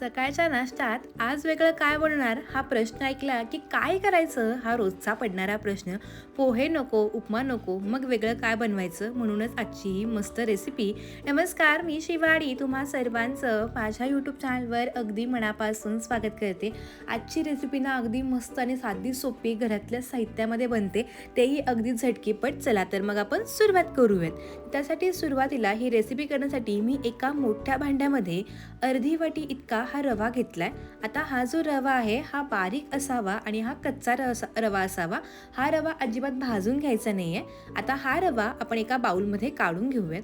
सकाळच्या नाश्त्यात आज वेगळं काय बनणार हा प्रश्न ऐकला की काय करायचं? हा रोजचा पडणारा प्रश्न. पोहे नको उपमा नको मग वेगळं काय बनवायचं? म्हणूनच आजची ही मस्त रेसिपी नमस्कार मी शिवाडी. तुम्हा सर्वांचं माझ्या यूट्यूब चॅनलवर अगदी मनापासून स्वागत करते. आजची रेसिपी ना अगदी मस्त आणि साधी सोपी घरातल्या साहित्यामध्ये बनते. तेही अगदी झटकीपट. चला तर मग आपण सुरुवात करूयात. त्यासाठी सुरुवातीला ही रेसिपी करण्यासाठी मी एका मोठ्या भांड्यामध्ये अर्धी वाटी इतका हा रवा घेतलाय. आता हा जो रवा आहे हा बारीक असावा आणि हा कच्चा रवा असावा हा रवा अजिबात भाजून घ्यायचा नाहीये. आता हा रवा आपण एका बाउलमध्ये काढून घेऊयात.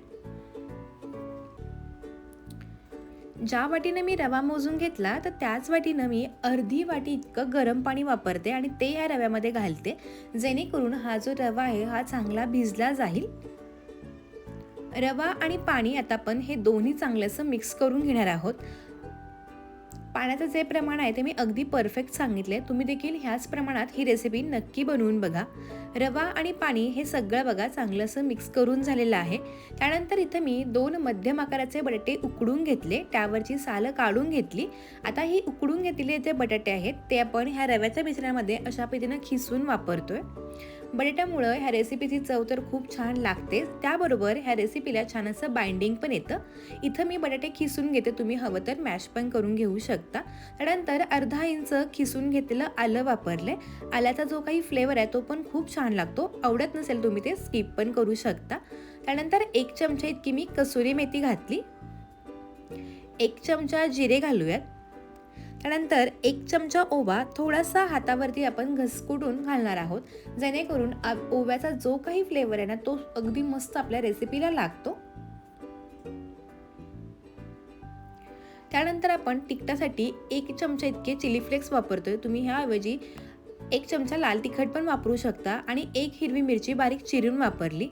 ज्या वाटीनं मी रवा मोजून घेतला तर त्याच वाटीनं मी अर्धी वाटी इतकं गरम पाणी वापरते आणि ते या रव्यामध्ये घालते. जेणेकरून हा जो रवा आहे हा चांगला भिजला जाईल. रवा आणि पाणी आता आपण हे दोन्ही चांगलंसं मिक्स करून घेणार आहोत. पाण्याचं जे प्रमाण आहे ते मी अगदी परफेक्ट सांगितले तुम्ही देखील ह्याच प्रमाणात ही रेसिपी नक्की बनवून बघा. रवा आणि पाणी हे सगळं बघा चांगलं असं मिक्स करून झालेलं आहे. त्यानंतर इथं मी दोन मध्यम आकाराचे बटाटे उकडून घेतले. त्यावरची सालं काढून घेतली. आता ही उकडून घेतलेले जे बटाटे आहेत ते आपण ह्या रव्याच्या मिश्रणामध्ये अशा पद्धतीनं खिसून वापरतोय. बटाट्यामुळं ह्या रेसिपीची चव तर खूप छान लागते. त्याबरोबर ह्या रेसिपीला छान असं बाइंडिंग पण येतं. इथं मी बटाटे खिसून घेते. तुम्ही हवं तर मॅश पण करून घेऊ शकता. त्यानंतर अर्धा इंच खिसून घेतलेलं आलं वापरले आल्याचा जो काही फ्लेवर आहे तो पण खूप छान लागतो. आवडत नसेल तुम्ही ते स्किप पण करू शकता. त्यानंतर एक चमचा इतकी मी कसुरी मेथी घातली. एक चमचा जिरे घालूयात. त्यानंतर एक चमचा ओवा थोडासा हातावरती आपण घसकुटून घालणार आहोत. जेणेकरून ओव्याचा जो काही फ्लेवर आहे ना तो अगदी मस्त आपल्या रेसिपीला लागतो. त्यानंतर आपण तिखटासाठी एक चमचा इतके चिली फ्लेक्स वापरतोय. तुम्ही ह्याऐवजी एक चमचा लाल तिखट पण वापरू शकता. आणि एक हिरवी मिरची बारीक चिरून वापरली.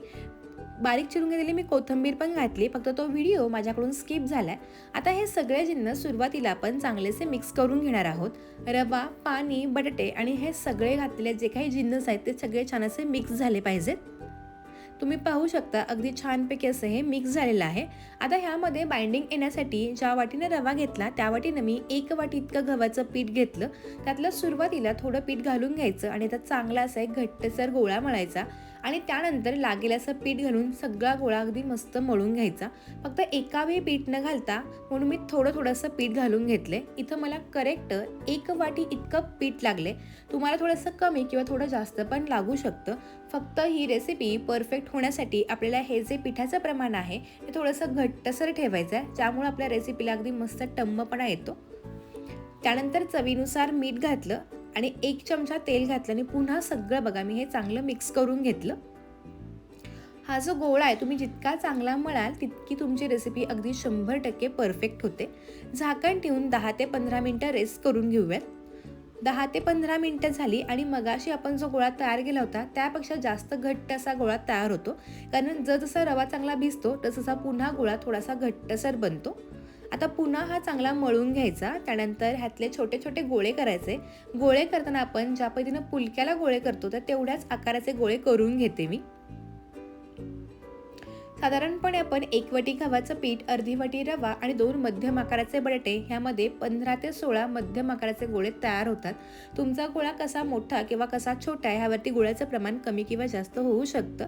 बारीक चिरून घेतलेली मी कोथंबीर पण घातली. फक्त तो व्हिडिओ माझ्याकडून स्किप झाला आहे आता हे सगळे जिन्नस सुरुवातीला आपण चांगलेसे मिक्स करून घेणार आहोत. रवा पाणी बटाटे आणि हे सगळे घातलेले जे काही जिन्नस आहेत ते सगळे छान असे मिक्स झाले पाहिजेत. तुम्ही पाहू शकता अगदी छानपैकी असं हे मिक्स झालेलं आहे. आता ह्यामध्ये बाइंडिंग येण्यासाठी ज्या वाटीनं रवा घेतला त्या वाटीनं मी एक वाटी इतकं गव्हाचं पीठ घेतलं. त्यातलं सुरुवातीला थोडं पीठ घालून घ्यायचं आणि त्यात चांगला असा एक घट्टसर गोळा मळायचा. आणि त्यानंतर लागेल असं पीठ घालून सगळा गोळा अगदी मस्त मळून घ्यायचा. फक्त एकावेळी पीठ न घालता म्हणून मी थोडं थोडंसं पीठ घालून घेतले. इथं मला करेक्ट एक वाटी इतकं पीठ लागले. तुम्हाला थोडंसं कमी किंवा थोडं जास्त पण लागू शकतं. फक्त ही रेसिपी परफेक्ट होण्यासाठी आपल्याला हे जे पिठाचं प्रमाण आहे ते थोडंसं घट्टसर ठेवायचं आहे ज्यामुळे आपल्या रेसिपीला अगदी मस्त टम्मपणा येतो. त्यानंतर चवीनुसार मीठ घातलं. आणि एक चमचा तेल घातलं आणि पुन्हा सगळं बघा मी हे चांगलं मिक्स करून घेतलं. हा जो गोळा आहे तुम्ही जितका चांगला मळाल तितकी तुमची रेसिपी अगदी शंभर टक्के परफेक्ट होते. झाकण ठेवून दहा ते पंधरा मिनटं रेस्ट करून घेऊयात. दहा ते पंधरा मिनटं झाली आणि मगाशी आपण जो गोळा तयार केला होता त्यापेक्षा जास्त घट्ट असा गोळा तयार होतो. कारण जसजसा रवा चांगला भिजतो तससा पुन्हा गोळा थोडासा घट्टसर बनतो. आता पुन्हा हा चांगला मळून घ्यायचा त्यानंतर ह्यातले छोटे छोटे गोळे करायचे. गोळे करताना आपण ज्या पद्धतीनं पुलक्याला गोळे करतो तर तेवढ्याच आकाराचे गोळे करून घेते मी. साधारणपणे आपण एक वाटी गव्हाचं पीठ अर्धी वाटी रवा आणि दोन मध्यम आकाराचे बटाटे ह्यामध्ये पंधरा ते सोळा मध्यम आकाराचे गोळे तयार होतात. तुमचा गोळा कसा मोठा किंवा कसा छोटा ह्यावरती गोळ्याचं प्रमाण कमी किंवा जास्त होऊ शकतं.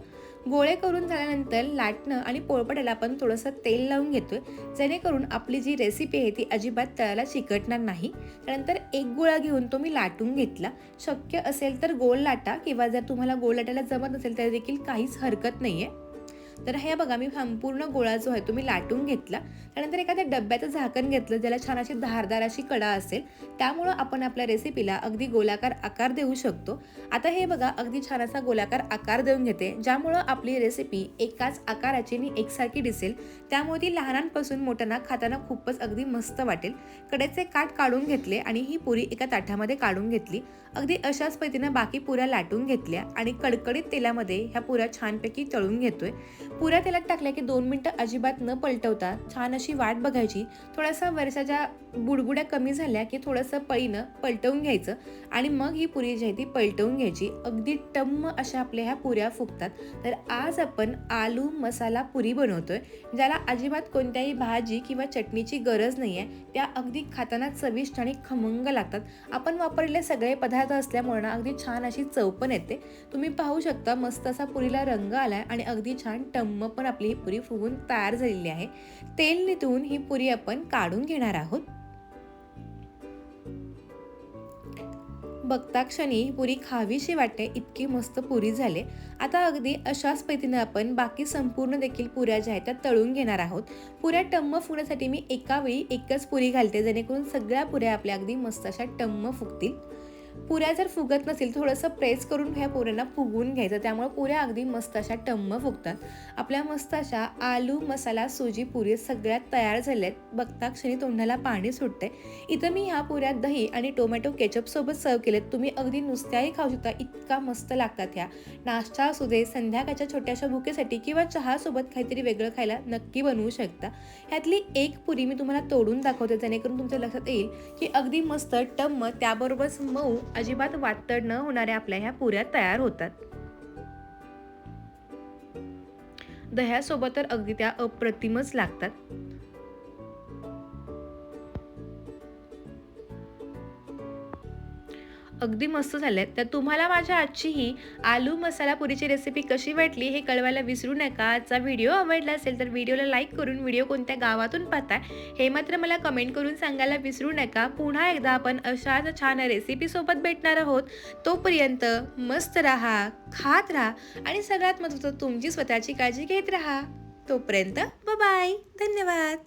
गोळे करून झाल्यानंतर लाटणं आणि पोळपट्याला आपण थोडंसं तेल लावून घेतोय. जेणेकरून आपली जी रेसिपी आहे ती अजिबात तळाला चिकटणार नाही. त्यानंतर एक गोळा घेऊन तो मी लाटून घेतला. शक्य असेल तर गोल लाटा किंवा जर तुम्हाला गोल लाटायला जमत नसेल तर देखील काहीच हरकत नाही आहे तर हे बघा मी संपूर्ण गोळा जो आहे तो मी लाटून घेतला. त्यानंतर एखाद्या डब्याचं झाकण घेतलं ज्याला छान अशी धारदार अशी कडा असेल त्यामुळं आपण आपल्या रेसिपीला अगदी गोलाकार आकार देऊ शकतो. आता हे बघा अगदी छान असा गोलाकार आकार देऊन घेते ज्यामुळं आपली रेसिपी एकाच आकाराची आणि एकसारखी दिसेल. त्यामुळे ती लहानांपासून मोठ्यांना खाताना खूपच अगदी मस्त वाटेल. कडेचे काठ काढून घेतले आणि ही पुरी एका ताठामध्ये काढून घेतली. अगदी अशाच पद्धतीनं बाकी पुऱ्या लाटून घेतल्या आणि कडकडीत तेलामध्ये ह्या पुऱ्या छानपैकी तळून घेतोय. पुऱ्या तेलात टाकल्या की दोन मिनटं अजिबात न पलटवता छान अशी वाट बघायची. थोडासा वरच्या बुडबुड्या कमी झाल्या की थोडंसं पळीनं पलटवून घ्यायचं आणि मग ही पुरी जी आहे ती पलटवून घ्यायची. अगदी टम्म अशा आपल्या ह्या पुऱ्या फुगतात. तर आज आपण आलू मसाला पुरी बनवतोय ज्याला अजिबात कोणत्याही भाजी किंवा चटणीची गरज नाही आहे त्या अगदी खाताना चविष्ट आणि खमंग लागतात. आपण वापरलेले सगळे पदार्थ असल्यामुळे ना अगदी छान अशी चव पण येते. तुम्ही पाहू शकता मस्त असा पुरीला रंग आलाय आणि अगदी छान टम टम्म पण आपली ही पुरी फुगून तयार झालेली आहे. तेल नितळून ही पुरी आपण काढून घेणार आहोत. बघता क्षणी ही पुरी खावीशी वाटते इतकी मस्त पुरी झाले. आता अगदी अशाच पद्धतीने आपण बाकी संपूर्ण देखील पुऱ्या ज्या आहेत त्या तळून घेणार आहोत. पुऱ्या टम्म फुगण्यासाठी मी एका वेळी एकच पुरी घालते जेणेकरून सगळ्या पुऱ्या आपल्या अगदी मस्त अशा टम्म फुगतील. पुऱ्या जर फुगत नसेल थोडंसं प्रेस करून ह्या पुऱ्यांना फुगवून घ्यायचं. त्यामुळे पुऱ्या अगदी मस्त अशा टम्म फुगतात. आपल्या मस्त अशा आलू मसाला सुजी पुरी सगळ्यात तयार झाल्यात. बघता क्षणी तोंडाला पाणी सुटते इथं मी ह्या पुऱ्या दही आणि टोमॅटो केचपसोबत सर्व केलेत. तुम्ही अगदी नुसत्याही खाऊ शकता. इतका मस्त लागतात ह्या. नाश्ता असू दे संध्याकाळच्या छोट्याशा भुकेसाठी किंवा चहासोबत काहीतरी वेगळं खायला नक्की बनवू शकता. ह्यातली एक पुरी मी तुम्हाला तोडून दाखवते जेणेकरून तुमच्या लक्षात येईल की अगदी मस्त टम्म त्याबरोबरच मऊ अजिबात वातड न होणाऱ्या आपल्या ह्या पुऱ्या तयार होतात. दह्यासोबत तर अगदी त्या अप्रतिमच लागतात. अगदी मस्त झालेत. तर तुम्हाला माझ्या आजची ही आलू मसाला पुरीची रेसिपी कशी वाटली हे कळवायला विसरू नका. आजचा व्हिडिओ आवडला असेल तर व्हिडिओला लाईक करून व्हिडिओ कोणत्या गावातून पाहताय हे मात्र मला कमेंट करून सांगायला विसरू नका. पुन्हा एकदा आपण अशाच छान रेसिपीसोबत भेटणार आहोत. तोपर्यंत मस्त राहा खात राहा आणि सगळ्यात महत्त्वाचं तुमची स्वतःची काळजी घेत राहा. तोपर्यंत बाय धन्यवाद.